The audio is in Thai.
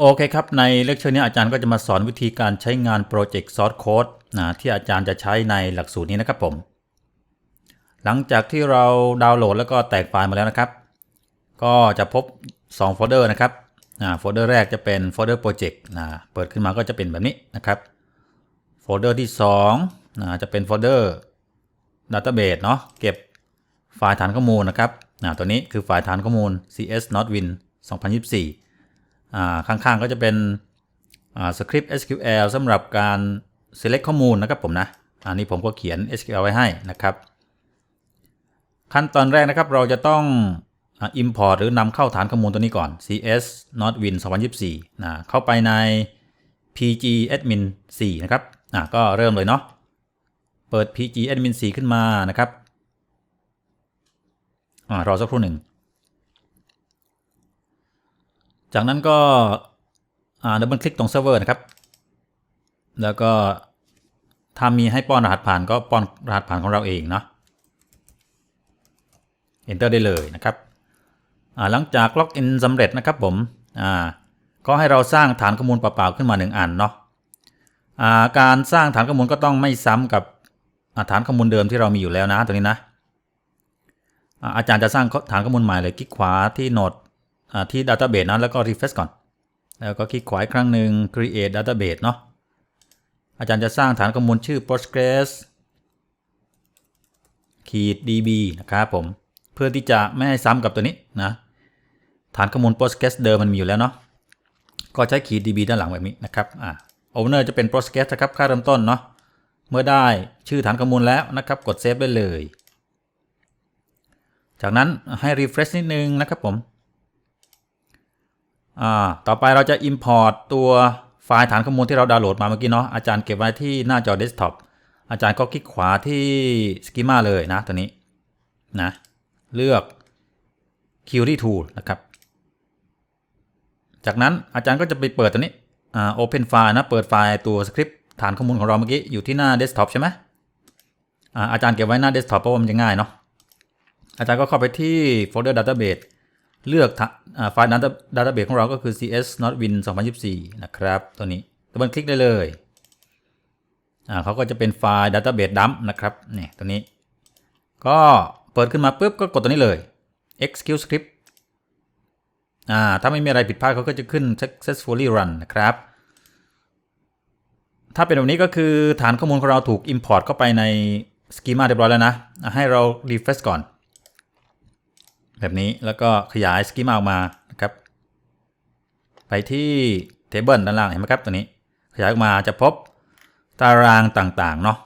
โอเคครับ ในเลคเชอร์นี้อาจารย์ก็จะมาสอนวิธีการใช้งานโปรเจกต์ซอสโค้ดนะที่อาจารย์จะใช้ในหลักสูตรนี้นะครับผม หลังจากที่เราดาวน์โหลดแล้วก็แตกไฟล์มาแล้วนะครับ ก็จะพบ2โฟลเดอร์นะครับโฟลเดอร์แรกจะเป็นโฟลเดอร์โปรเจกต์นะเปิดขึ้นมาก็จะเป็นแบบนี้นะครับ โฟลเดอร์ที่2นะจะเป็นโฟลเดอร์ Database เนาะเก็บไฟล์ฐานข้อมูลนะครับนะตัวนี้คือไฟล์ฐานข้อมูล cs notwin 2024อ่า ข้างๆก็จะเป็นสคริปต์ SQL สำหรับการ select ข้อมูลนะครับผมนะ อันนี้ผมก็เขียน SQL ไว้ให้นะครับ ขั้นตอนแรกนะครับเราจะต้อง import หรือนำเข้าฐานข้อมูลตัวนี้ก่อน cs notwin 2024นะเข้าไปใน pg admin 4นะครับอ่าก็เริ่มเลยเนาะเปิด pg admin 4ขึ้นมานะครับอ่ารอสักครู่หนึ่ง จากนั้นก็ดับเบิลคลิกตรงเซิร์ฟเวอร์นะครับ แล้วก็ถ้ามีให้ป้อนรหัสผ่านก็ป้อนรหัสผ่านของเราเองเนาะ Enter ได้เลยนะครับหลังจากล็อกอินสำเร็จนะครับผมก็ให้เราสร้างฐานข้อมูลเปล่าๆขึ้นมาหนึ่งอันเนาะการสร้างฐานข้อมูลก็ต้องไม่ซ้ำกับฐานข้อมูลเดิมที่เรามีอยู่แล้วนะตัวนี้นะอาจารย์จะสร้างฐานข้อมูลใหม่เลยคลิกขวาที่โหนด ที่ Database นะแล้วก็ refresh ก่อน แล้วก็คลิกขวาอีกครั้งหนึ่ง create database เนาะอาจารย์จะสร้างฐานข้อมูลชื่อ postgres ขีด db นะครับผม เพื่อที่จะไม่ให้ซ้ำกับตัวนี้นะ ฐานข้อมูล postgres เดิมมันมีอยู่แล้วเนาะก็ใช้ขีด db ด้านหลังแบบนี้นะครับอ่า owner จะเป็น postgres นะครับค่าเริ่มต้นเนาะเมื่อได้ชื่อฐานข้อมูลแล้วนะครับ กดเซฟได้เลย จากนั้นให้ refresh นิดนึงนะครับผม อ่าต่อไปเราจะ import ตัวไฟล์ฐานข้อมูลที่เราดาวน์โหลดมาเมื่อกี้เนาะอาจารย์เก็บไว้ที่หน้าจอเดสก์ท็อปอาจารย์ก็คลิกขวาที่ schema เลยนะตัวนี้นะเลือก query tool นะครับ จากนั้นอาจารย์ก็จะไปเปิดตัวนี้อ่า open file นะเปิดไฟล์ตัวสคริปต์ฐานข้อมูลของเราเมื่อกี้อยู่ที่หน้าเดสก์ท็อปใช่ไหมอ่าอาจารย์เก็บไว้หน้าเดสก์ท็อปเพราะว่ามันจะง่ายเนาะอาจารย์ก็เข้าไปที่โฟลเดอร์ database เเลือกไฟล์ database ของเราก็คือ cs notwin 2024 นะครับ ตัวนี้ดับเบิลคลิกได้เลยเขาก็จะเป็นไฟล์ database dump นะครับนี่ตัวนี้ ก็เปิดขึ้นมาปุ๊บก็กดตัวนี้เลย execute script อ่าถ้าไม่มีอะไรผิดพลาดเขาก็จะขึ้น successfully run นะครับ ถ้าเป็นแบบนี้ก็คือฐานข้อมูลของเราถูก import เข้าไปใน schema เรียบร้อยแล้วนะ ให้เรา refresh ก่อน แบบนี้แล้วก็ขยายสกิมาออกมานะครับ ไปที่เทเบิลด้านล่างเห็นไหมครับตัวนี้ ขยายออกมาจะพบตารางต่างๆเนาะ